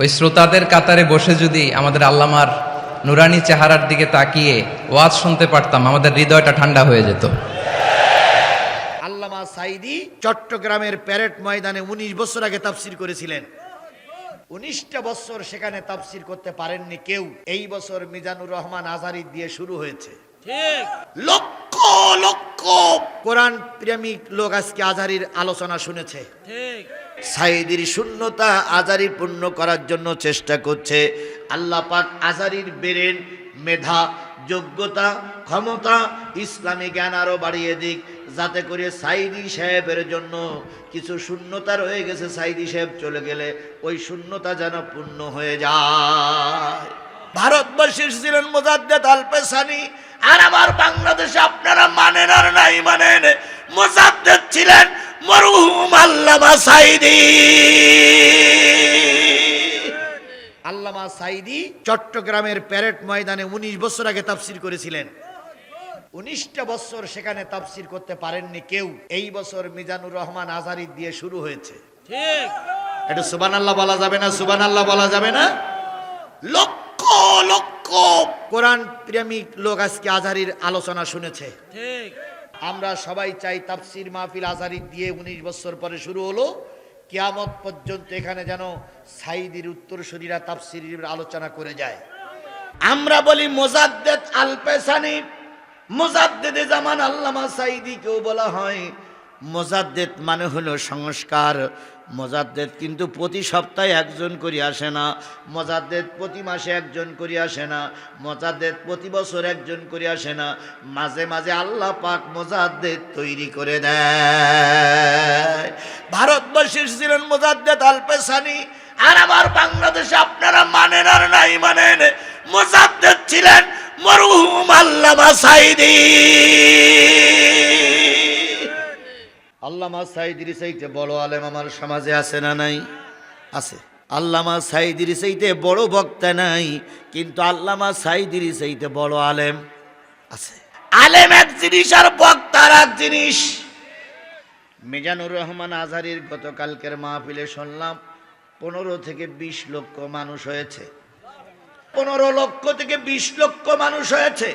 ওই শ্রোতাদের কাতারে বসে যদি আমাদের আল্লামার নুরানি চেহারার দিকে তাকিয়ে ওয়াজ শুনতে পারতাম আমাদের হৃদয়টা ঠান্ডা হয়ে যেত। আল্লামা সাইদি চট্টগ্রামের প্যারেড ময়দানে উনিশ বছর আগে তাফসির করেছিলেন। উনিশটা বছর সেখানে তাফসির করতে পারেননি কেউ। এই বছর মিজানুর রহমান আজারি দিয়ে শুরু হয়েছে। লক্ষ লক্ষ কোরআন প্রেমিক লোক আজকে আজারির আলোচনা শুনেছে। সাইদির শূন্যতা আজারি পূর্ণ করার জন্য চেষ্টা করছে। আল্লাহ পাক আজারির বেরেন, মেধা, যোগ্যতা, ক্ষমতা, ইসলামী জ্ঞান আরও বাড়িয়ে দিক, যাতে করে সাইদি সাহেবের জন্য কিছু শূন্যতা রয়ে গেছে, সাইদি সাহেব চলে গেলে ওই শূন্যতা যেন পূর্ণ হয়ে যায়। ভারতবর্ষের ছিলেন মোজাদ্দেদ আলপেসানি আর আমার বাংলাদেশে আপনারা মানেন আর নাই মানেন। মোজাদ্দেদ ছিলেন মরহুম আল্লামা সাইদি। আল্লামা সাইদি চট্টগ্রামের প্যারেড ময়দানে উনিশ বছর আগে তাফসির করেছিলেন। উনিশটা বছর সেখানে তাফসির করতে পারেননি কেউ। এই বছর মিজানুর রহমান আজারি দিয়ে শুরু হয়েছে। ঠিক। এটা সুবান আল্লাহ বলা যাবে না সুবান আল্লাহ বলা যাবে না? লক্ষ লক্ষ কোরআন প্রেমিক লোক আজকে আজারির আলোচনা শুনেছে। আমরা সবাই চাই তাফসির মাহফিল আজারি দিয়ে উনিশ বছর পরে শুরু হলো। কেয়ামত পর্যন্ত এখানে যেন সাইদির উত্তরসূরিরা তাফসির আলোচনা করে যায়। আমরা বলি মোজাদ্দেদ আলপেসানি মোজাদ্দেদে জামান আল্লামা সাইদি কেউ বলা হয় মোজাদ্দেদ মানে হলো সংস্কার। মোজাদ্দেদ কিন্তু প্রতি সপ্তাহে একজন করে আসে না। মোজাদ্দেদ প্রতি মাসে একজন করে আসে না। মোজাদ্দেদ প্রতি বছর একজন করে আসে না। মাঝে মাঝে আল্লাহ পাক মোজাদ্দেদ তৈরি করে দেয়। ভারতবর্ষের ছিলেন মোজাদ্দেদ আলপেসানি আর আমার বাংলাদেশে আপনারা মানেন আর নাই মানেন। মোজাদ্দেদ ছিলেন মরহুম আল্লামা সাইদি। আল্লামা সাইদির চাইতে বড় আলেম আমার সমাজে আছে না নাই? আছে। আল্লামা সাইদির চাইতে বড় বক্তা নাই, কিন্তু আল্লামা সাইদির চাইতে বড় আলেম আছে। আলেম এক জিনিস আর বক্তার এক জিনিস। মিজানুর রহমান আজহারির গতকালকের মাহফিলে শুনলাম, পনেরো থেকে বিশ লক্ষ মানুষ হয়েছে। পনেরো লক্ষ থেকে বিশ লক্ষ মানুষ হয়েছে।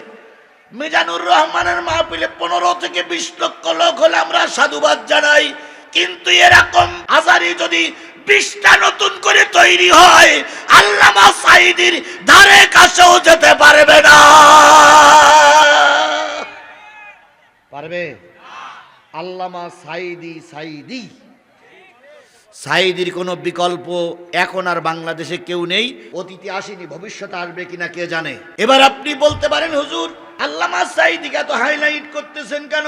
মিজানুর রহমানের মাহফিলে পনেরো থেকে বিশ লক্ষ লোক হলে আমরা সাধুবাদ জানাই। কিন্তু এরকম আজারি যদি বিশটা নতুন করে তৈরি হয়, আল্লামা সাইদির ধারে কাছেও যেতে পারবে না। পারবে? আল্লামা সাইদি সাইদি সাইদির কোনো বিকল্প এখন আর বাংলাদেশে কেউ নেই। অতীতে আসেনি, ভবিষ্যতে আসবে কিনা কে জানে। এবার আপনি বলতে পারেন, হুজুর, আল্লামা সাইদিকে এত হাইলাইট করতেছেন কেন?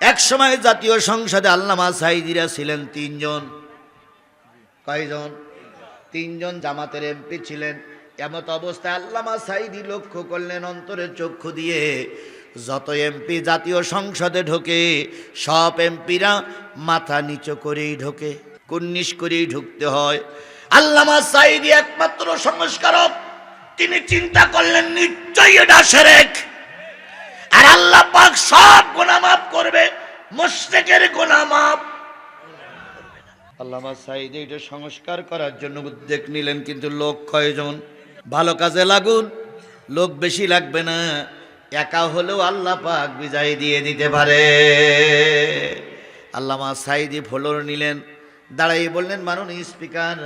এক সময় জাতীয় সংসদে আল্লামা সাইদিরা ছিলেন তিনজন। কয়জন? তিনজন জামাতের এমপি ছিলেন। এমত অবস্থায় আল্লামা সাইদি লক্ষ্য করলেন অন্তরের চক্ষু দিয়ে, যত এমপি জাতীয় সংসদে ঢোকে, সব এমপিরা মাথা নিচু করেই ঢোকে। কুন্নিশ করেই ঢুকতে হয়। আল্লামা সাইদি একমাত্র সংস্কারক। তিনি চিন্তা করলেন, নিশ্চয়ই এটা সেরেক। আর আল্লাহ পাক সব গুনাহ মাফ করবে। মুশরিকের গুনাহ মাফ। আল্লামা সাইদ এটা সংস্কার করার জন্য উদ্যোগ নিলেন, কিন্তু লোক কয়জন? ভালো কাজে লাগুন, লোক বেশি লাগবে না। একা হলেও আল্লাহ পাক বিজয় দিয়ে দিতে পারে। আল্লামা সাইদি ফলোর নিলেন। দাঁড়াই বললেন মানুন স্পিকার,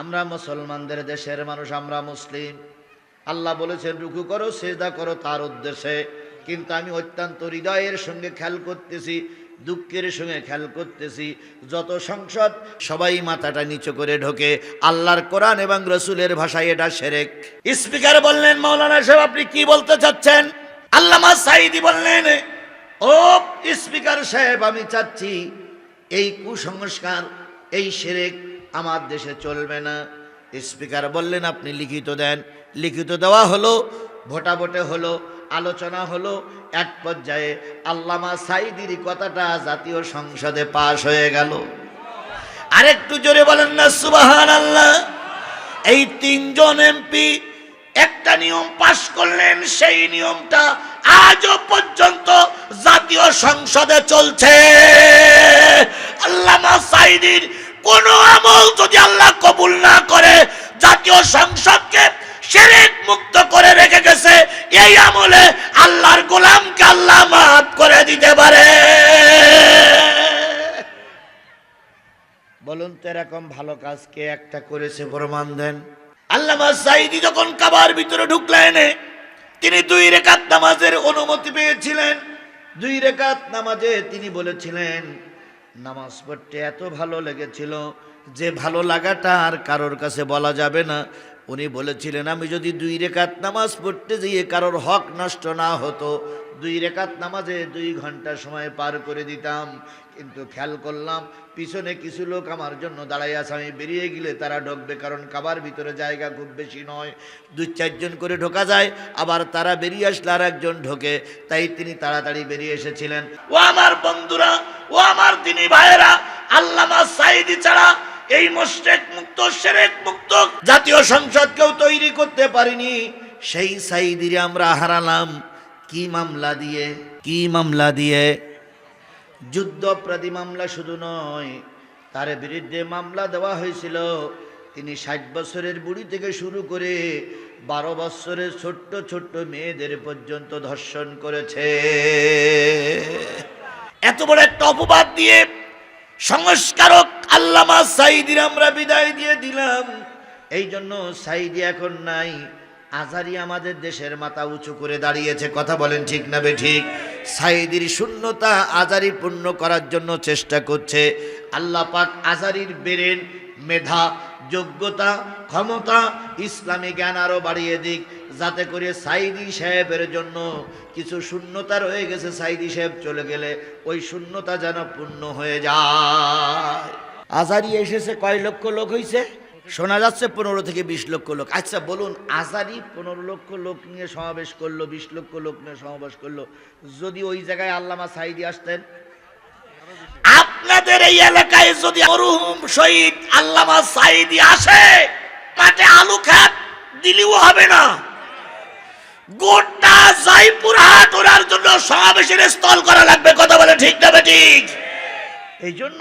আমরা মুসলমানদের দেশের মানুষ, আমরা মুসলিম। আল্লাহ বলেছেন, রুকু করো, সেজদা করো তার উদ্দেশ্যে। কিন্তু আমি অত্যন্ত হৃদয়ের সঙ্গে খেয়াল করতেছি, দুঃখের সঙ্গে খেয়াল করতেছি। যত সংসদ, সবাই মাথাটা নিচু করে ঢোকে। আল্লাহর কোরআন এবং রসুলের ভাষায় এটা সেরেক। স্পিকার বললেন মৌলানা সাহেব, আপনি কি বলতে চাচ্ছেন? আল্লামা সাইদি বললেন, ও স্পিকার সাহেব, আমি চাচ্ছি এই কুসংস্কার, এই সেরেক আমার দেশে চলবে না। স্পিকার বললেন, আপনি লিখিত দেন। লিখিত দেওয়া হলো, ভোটাভোটে হলো, আলোচনা হলো, এক পর্যায়ে আল্লামা সাইদির কথাটা জাতীয় সংসদে পাশ হয়ে গেল। আরেকটু জোরে বলেন না সুবাহান আল্লাহ এই তিনজন এমপি একটা নিয়ম পাশ করলেন, সেই নিয়মটা আজও পর্যন্ত জাতীয় সংসদে চলছে। আল্লামা সাইদির কোন আমল যদি আল্লাহ কবুল না করে, জাতীয় সংসদকে সেরেক মুক্ত করে রেখে গেছে, এই আমলে আল্লাহর গোলামকে আল্লাহ মাফ করে দিতে পারে। বলুন তো এরকম ভালো কাজ কে একটা করেছে, প্রমাণ দেন। আল্লামা সাইদি যখন কাবার ভিতরে ঢুকলেন, তিনি দুই রেখাত নামাজের অনুমতি পেয়েছিলেন। দুই রেখাত নামাজে তিনি বলেছিলেন, নামাজ পড়তে এত ভালো লেগেছিল যে ভালো লাগাটা আর কারোর কাছে বলা যাবে না। উনি বলেছিলেন, আমি যদি দুই রেখাত নামাজ পড়তে গিয়ে কারোর হক নষ্ট না হতো, দুই রেখাত নামাজে দুই ঘণ্টা সময় পার করে দিতাম। কিন্তু খেয়াল করলাম, পিছনে কিছু লোক আমার জন্য দাঁড়াই আছে। আমি বেরিয়ে গেলে তারা ঢুকবে, কারণ কাবার ভিতরে জায়গা খুব বেশি নয়। দুই চারজন করে ঢোকা যায়, আবার তারা বেরিয়ে আসলে আর একজন ঢোকে। তাই তিনি তাড়াতাড়ি বেরিয়ে এসেছিলেন। ও আমার বন্ধুরা, ও আমার তিনি ভাইয়েরা, আল্লামা সাইদি ছাড়া এই মোশেক মুক্ত, সেরেক মুক্ত জাতীয় সংসদকেও তৈরি করতে পারিনি। সেই সাইদিরে আমরা হারালাম। কি মামলা দিয়ে? কি মামলা দিয়ে? যুদ্ধপ্রাদী মামলা শুধু নয়, তার বিরুদ্ধে মামলা দেওয়া হয়েছিল। তিনি ষাট বছরের বুড়ি থেকে শুরু করে বারো বছরের ছোট্ট ছোট্ট মেয়েদের পর্যন্ত ধর্ষণ করেছে। এত বড় একটা অপবাদ দিয়ে সংস্কারক আল্লামা সাইদির আমরা বিদায় দিয়ে দিলাম। এই জন্য সাইদি এখন নাই। আজারি আমাদের দেশের মাথা উঁচু করে দাঁড়িয়েছে। কথা বলেন ঠিক না বে ঠিক? সাইদির শূন্যতা আজারি পূর্ণ করার জন্য চেষ্টা করছে। আল্লাহ পাক আজারির বেরেন, মেধা, যোগ্যতা, ক্ষমতা, ইসলামী জ্ঞান আরও বাড়িয়ে দিক, যাতে করে সাইদি সাহেবের জন্য কিছু শূন্যতা রয়ে গেছে, সাইদি সাহেব চলে গেলে ওই শূন্যতা যেন পূর্ণ হয়ে যায়। আজারি এসেছে কয় লক্ষ লোক হয়েছে শোনা যাচ্ছে পনেরো থেকে বিশ লক্ষ লোক। আচ্ছা বলুন আজারি পনেরো লক্ষ লোক নিয়ে সমাবেশ করল, বিশ লক্ষ লোক নিয়ে সমাবেশ করল। যদি ওই জায়গায় আল্লামা সাইদি আসতেন? আপনাদের এই এলাকায় যদি মরহুম শহীদ আল্লামা সাইদি আসে মাঠে আলু খাত দিলেও হবে না। গোটা জয়পুর হাট ওনার জন্য সমাবেশের স্থল করা লাগবে, কথা বলে ঠিক না ঠিক? এই জন্য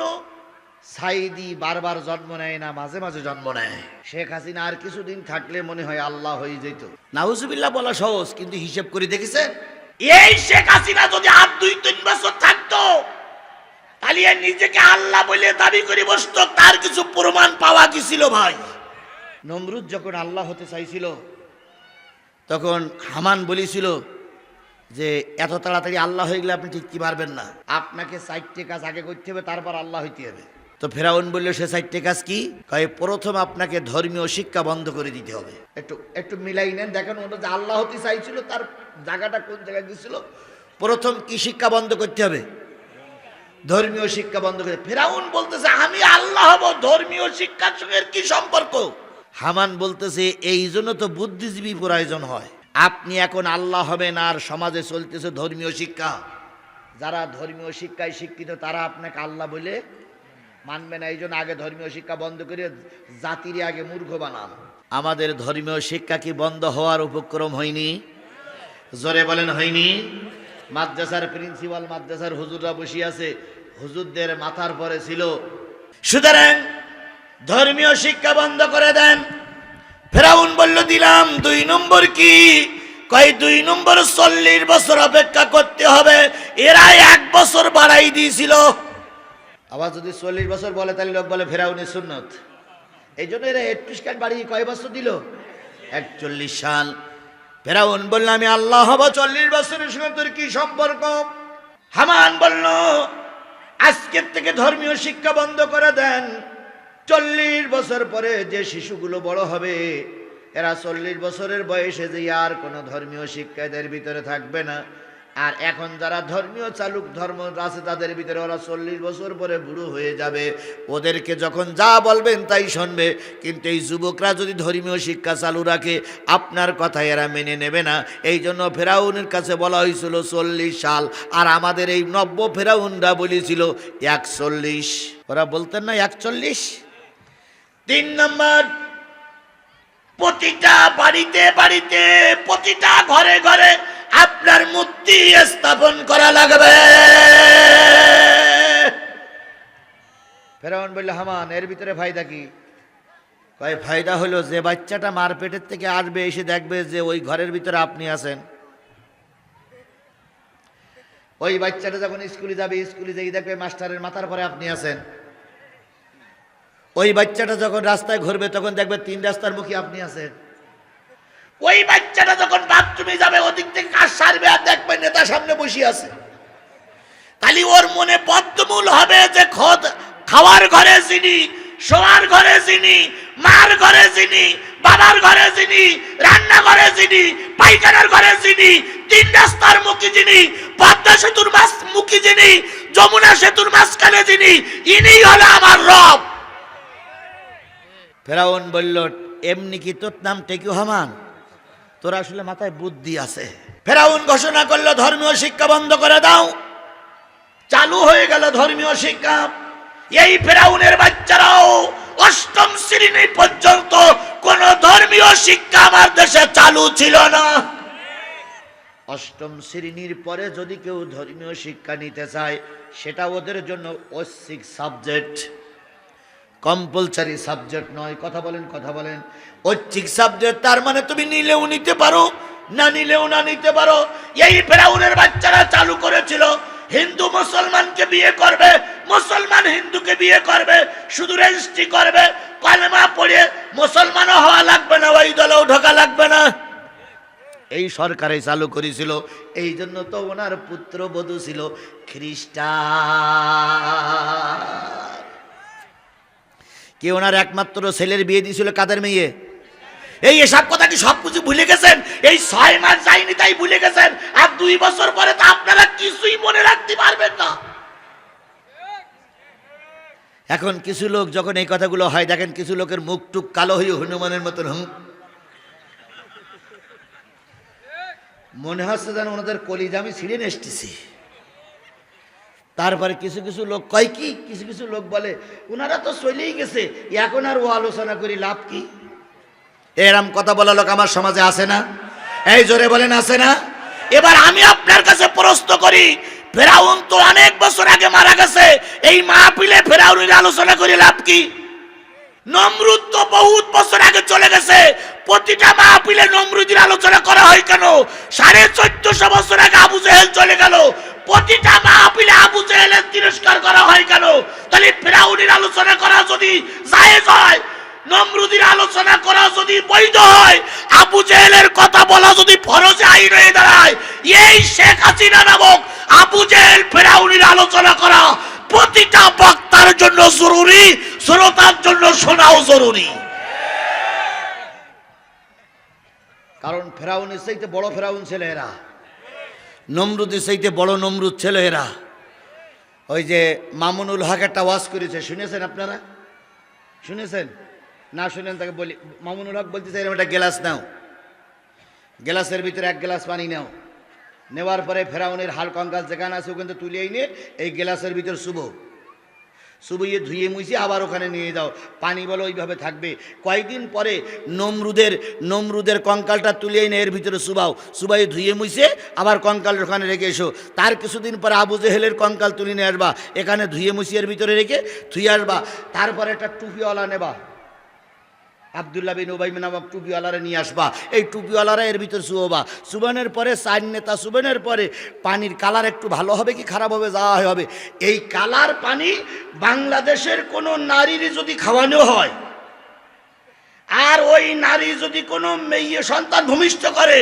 সাইদি বারবার জন্ম নেয় না মাঝে মাঝে জন্ম নেয়। শেখ হাসিনা আর কিছুদিন থাকলে মনে হয় আল্লাহ হয়ে যেত। নাউজুবিল্লাহ বলা সহজ কিন্তু হিসেব করে দেখেছেন? এই শেখ হাসিনা যদি আর দুই তিন বছর থাকতো তাহলে নিজেকে আল্লাহ বলে দাবি করে বসতো তার কিছু প্রমাণ পাওয়া গেছিল ভাই? নমরুদ যখন আল্লাহ হতে চাইছিল তখন হামান বলেছিল যে এত তাড়াতাড়ি আল্লাহ হয়ে গেলে আপনি ঠিক কি পারবেন না। আপনাকে চারটে কাজ আগে করতে হবে তারপর আল্লাহ হইতে হবে। তো ফেরাউন বলল, সে চারটে কাজ কি? কয়ে, প্রথম আপনাকে ধর্মীয় শিক্ষা বন্ধ করে দিতে হবে। একটু একটু মিলাই নেন, দেখেন ওটা যে আল্লাহ হতে চাইছিল, তার জায়গাটা কোন জায়গায় গেছিল প্রথম কি শিক্ষা বন্ধ করতে হবে? ধর্মীয় শিক্ষা বন্ধ করে, ফেরাউন বলতেছে, আমি আল্লাহ হব, ধর্মীয় শিক্ষার সঙ্গে কি সম্পর্ক? হামান বলতেছে, এই জন্য তো বুদ্ধিজীবী প্রয়োজন হয়। আপনি এখন আল্লাহ হবেন আর সমাজে চলতেছে ধর্মীয় শিক্ষা। যারা ধর্মীয় শিক্ষায় শিক্ষিত, তারা আপনাকে আল্লাহ বলে মানবে না এই জন্য আগে ধর্মীয় শিক্ষা বন্ধ করে জাতির আগে মূর্খ বানান আমাদের ধর্মীয় শিক্ষা কি বন্ধ হওয়ার উপক্রম হয়নি? জোরে বলেন হয়নি। মাদ্রাসার প্রিন্সিপাল মাদ্রাসার হুজুররা বসে আছে হুজুরদের মাথার পরে ছিল। সুতরাং ধর্মীয় শিক্ষা বন্ধ করে দেন। ফেরাউন বলল দিলাম দুই নম্বর কি? কয় দুই নম্বর চল্লিশ বছর অপেক্ষা করতে হবে। এরা এক বছর বাড়াই দিয়েছিল। আবার যদি চল্লিশ বছর বলে, তাহলে লোক বলে ফেরাউনের সুন্নত। এই জন্য এরা একত্রিশ কার্ড বাড়িয়ে কয় বছর দিল? একচল্লিশ সাল। ফেরাউন বলল, আমি আল্লাহ হব, চল্লিশ বছরের সঙ্গে তোর কি সম্পর্ক? হামান বলল, আজকের থেকে ধর্মীয় শিক্ষা বন্ধ করে দেন। চল্লিশ বছর পরে যে শিশুগুলো বড় হবে, এরা চল্লিশ বছরের বয়সে যে আর কোনো ধর্মীয় শিক্ষা এদের ভিতরে থাকবে না। আর এখন যারা ধর্মীয় চালুক, ধর্ম আছে, তাদের ভিতরে ওরা চল্লিশ বছর পরে বুড়ো হয়ে যাবে। ওদেরকে যখন যা বলবেন তাই শুনবে। কিন্তু এই যুবকরা যদি ধর্মীয় শিক্ষা চালু রাখে, আপনার কথা এরা মেনে নেবে না। এই জন্য ফেরাউনের কাছে বলা হয়েছিল চল্লিশ সাল। আর আমাদের এই নব্য ফেরাউনরা বলেছিল একচল্লিশ। ওরা বলতেন না একচল্লিশ? তিন নম্বর, প্রতিটা বাড়িতে বাড়িতে, প্রতিটা ঘরে ঘরে আপনার মূর্তি স্থাপন করা লাগবে। ফেরাউন বলল, হামান, এর ভিতরে ফায়দা কি? কয়, ফায়দা হলো যে বাচ্চাটা মার পেটের থেকে আসবে, এসে দেখবে যে ওই ঘরের ভিতরে আপনি আছেন। ওই বাচ্চাটা যখন স্কুলে যাবে, স্কুলে যেয়ে দেখবে মাস্টারের মাথার পরে আপনি আছেন। ওই বাচ্চাটা যখন রাস্তায় ঘুরবে, তখন দেখবে তিন রাস্তার মুখে আপনি আছেন। ওই বাচ্চাটা যখন বাথরুমে যাবে, ওদিক থেকে কাজ সারবে আর দেখবে? নেতা সামনে বসে আছে। তাহলে ওর মনে বদ্ধমূল হবে যে খোদ খাওয়ার ঘরে যিনি, শোয়ার ঘরে যিনি, মার ঘরে যিনি, বাবার ঘরে যিনি রান্না ঘরে যিনি পাইখানার ঘরে যিনি, তিন রাস্তার মুখী যিনি, পদ্মা সেতুর মাছ মুখী যিনি, যমুনা সেতুর মাঝখানে যিনি, ইনি হলো আমার রব। ফেরাউন বলল, এমনি কি তোর নাম টেকিও হামান? তোর আসলে মাথায় বুদ্ধি আছে। ফেরাউন ঘোষণা করল, ধর্মীয় শিক্ষা বন্ধ করে দাও। চালু হয়ে গেল ধর্মীয় শিক্ষা। এই ফেরাউনের বাচ্চারাও অষ্টম শ্রেণি পর্যন্ত কোন ধর্মীয় শিক্ষা আমার দেশে চালু ছিল না। অষ্টম শ্রেণির পরে যদি কেউ ধর্মীয় শিক্ষা নিতে চায়, সেটা ওদের জন্য ঐচ্ছিক সাবজেক্ট কম্পালসারি সাবজেক্ট নয়, কথা বলেন কথা বলেন। ঐচ্ছিক সাবজেক্ট, তার মানে তুমি নিলেও নিতে পারো, না নিলেও না নিতে পারো। এই ফেরাউনের বাচ্চারা চালু করেছিল, হিন্দু মুসলমানকে বিয়ে করবে, মুসলমান হিন্দুকে বিয়ে করবে, শুধু রেজিস্ট্রি করবে, কলেমা পড়ে মুসলমানও হওয়া লাগবে না, ওই দলেও ঢোকা লাগবে না। এই সরকারে চালু করেছিল, এই জন্য তো ওনার পুত্র বধূ ছিল খ্রিস্টান। কে ওনার একমাত্র ছেলের বিয়ে দিয়েছিল কাদের মেয়ে? এই এসব কথা কি সব কিছু ভুলে গেছেন? এই ছয় মাস যায়নি তাই ভুলে গেছেন? আর দুই বছর পরে তো আপনারা কিছুই মনে রাখতে পারবেন না। এখন কিছু লোক যখন এই কথাগুলো হয়, দেখেন কিছু লোকের মুখ টুক কালো হয়ে হনুমানের মতন হুম। মনে হচ্ছে যেন ওনাদের কলিজা আমি ছিঁড়ে নেসতেছি তারপরে কিছু কিছু লোক কয় কি? কিছু কিছু লোক বলে ওনারা তো চলেই গেছে, এখন আর ও আলোচনা করি, লাভ কি? এরম কথা বলা লোক আমার সমাজে আছে না। এই জোরে বলেন আছে না? এবার আমি আপনার কাছে প্রশ্ন করি, ফেরাউন তো অনেক বছর আগে মারা গেছে, এই মাহফিলে ফেরাউনের আলোচনা করে, লাভ কি? নমরুদ তো বহুত বছর আগে চলে গেছে, প্রতিটা মাহফিলে নমরুদের আলোচনা করা হয় কেন? সাড়ে চোদ্দশো বছর আগে আবু জেহেল চলে গেল প্রতিটা মাহফিলে আবু জেহেলের তিরস্কার করা হয় কেন? তাহলে ফেরাউনের আলোচনা করা যদি জায়েজ হয়, নমরুদের আলোচনা করা যদি বৈধ হয়, আবু জেহেলের কথা বলা যদি ফরজে আইন হয়ে দাঁড়ায়, এই শেখ হাসিনা নামক আবু জেহেল ফেরাউনের আলোচনা করা প্রতিটা বক্তার জন্য জরুরি, শ্রোতার জন্য শোনাও জরুরি। কারণ ফেরাউনের চাইতে বড় ফেরাউন ছেলে এরা। নমরুদের সেইতে বড় নমরুদ ছেলে এরা। ওই যে মামুনুল হক একটা ওয়াজ করেছে, শুনেছেন আপনারা? শুনেছেন? না শুনেন তাকে বলি, মামুনুল হক বলতেছে, এরকম একটা গ্লাস নাও। গ্লাসের ভিতরে এক গ্লাস পানি নাও। নেওয়ার পরে ফেরাউনের হাল কঙ্কাল যেখানে আছে ওখানে তুলে এনে এই গ্লাসের ভিতর শুভো শুভইয়ে ধুয়ে মুছিয়ে আবার ওখানে নিয়ে যাও। পানি বলো ওইভাবে থাকবে। কয়েকদিন পরে নমরুদের নমরুদের কঙ্কালটা তুলে এনে এর ভিতরে সুবাও সুবাই ধুয়ে মুছিয়ে আবার কঙ্কাল ওখানে রেখে এসো। তার কিছুদিন পরে আবু জেহেলের কঙ্কাল তুলে নিয়ে আসবা। এখানে ধুয়ে মুছিয়ে এর ভিতরে রেখে ধুয়ে আসবা। তারপরে একটা টুপিওয়ালা নেবা। আবদুল্লাহ বিন ওবাই নামক টুপিওয়ালারা নিয়ে আসবা। এই টুপিওয়ালারা এর ভিতর শুয়োবা। সুবানের পরে সাইন নেতা, সুবানের পরে পানির কালার একটু ভালো হবে কি খারাপ হবে, যা হবে। এই কালার পানি বাংলাদেশের কোনো নারীর যদি খাওয়ানো হয়, আর ওই নারী যদি কোনো মেয়ে, সন্তান ভূমিষ্ঠ করে,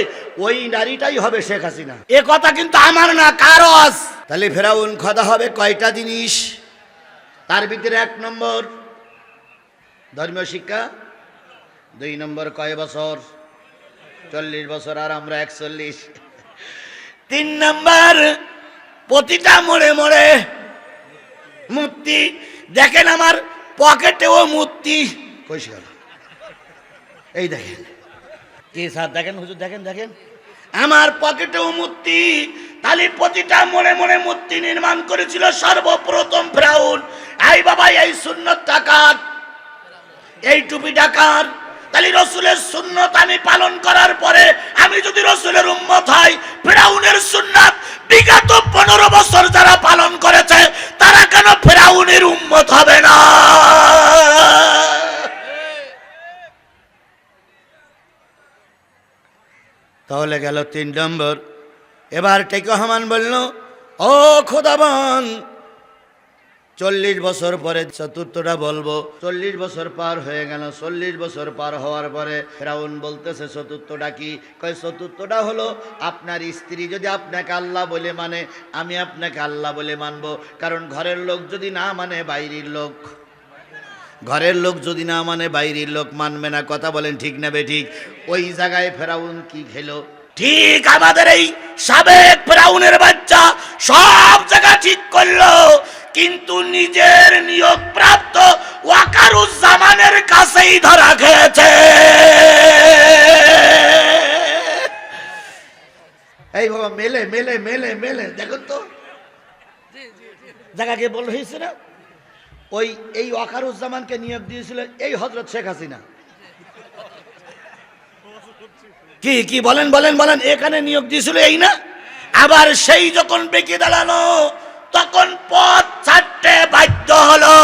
ওই নারীটাই হবে শেখ হাসিনা। এ কথা কিন্তু আমার না কারস তাহলে ফেরাউন খদা হবে কয়টা জিনিস? তার ভিতরে এক নম্বর, ধর্মীয় শিক্ষা। দুই নম্বর কয় বছর? চল্লিশ বছর আর আমরা একচল্লিশ। তিন নম্বর, প্রতিটা মোড়ে মোড়ে মূর্তি। দেখেন আমার পকেটেও মূর্তি। কইসি গেল এই দেখেন। কি স্যার, দেখেন হুজুর, দেখেন দেখেন। আমার পকেটেও মূর্তি। তাহলে প্রতিটা মনে মনে মূর্তি নির্মাণ করেছিল সর্বপ্রথম ফ্রাউন। আই বাবা, এই সুন্নত টাকার এই টুপি ডাকার তাহলে রসুলের সুন্নত আমি পালন করার পরে আমি যদি রসুলের উম্মত হয় ফেরাউনের সুন্নত বিগত পনেরো বছর যারা পালন করেছে, তারা কেন ফেরাউনের উম্মত হবে না? তাহলে গেল তিন নম্বর। এবার টেকো হামান বলল, ও খোদাবান চল্লিশ বছর পরে চতুর্থটা বলব। চল্লিশ বছর পার হয়ে গেল। চল্লিশ বছর পার হওয়ার পরে ফেরাউন বলতেছে, চতুর্থটা কি? কয়, চতুর্থটা হলো আপনার স্ত্রী। যদি আপনাকে আল্লাহ বলে মানে আমি আপনাকে আল্লাহ বলে মানব। কারণ ঘরের লোক যদি না মানে বাইরের লোক। ঘরের লোক যদি না মানে বাইরের লোক মানবে না। কথা বলেন ঠিক না বে ঠিক? ওই জায়গায় ফেরাউন কি খেলো? ঠিক আমাদের এই সাবেক ফেরাউনের বাচ্চা সব জায়গা ঠিক করল। কিন্তু নিজের নিয়োগ প্রাপ্ত ওয়াকারুজ্জামানের কাছেই ধরা খেয়েছে। এই বাবা মেলে মেলে মেলে মেলে দেখুন তো। জায়গাকে বল হয়েছে না? ওই এই ওয়াকারুজ্জামানকে নিয়োগ দিয়েছিল এই হজরত শেখ হাসিনা। কি কি বলেন বলেন বলেন এখানে নিয়োগ দিয়েছিল এই না? আবার সেই যখন বেঁকে দাঁড়ানো তখন পথ ছাড়তে বাধ্য হলো।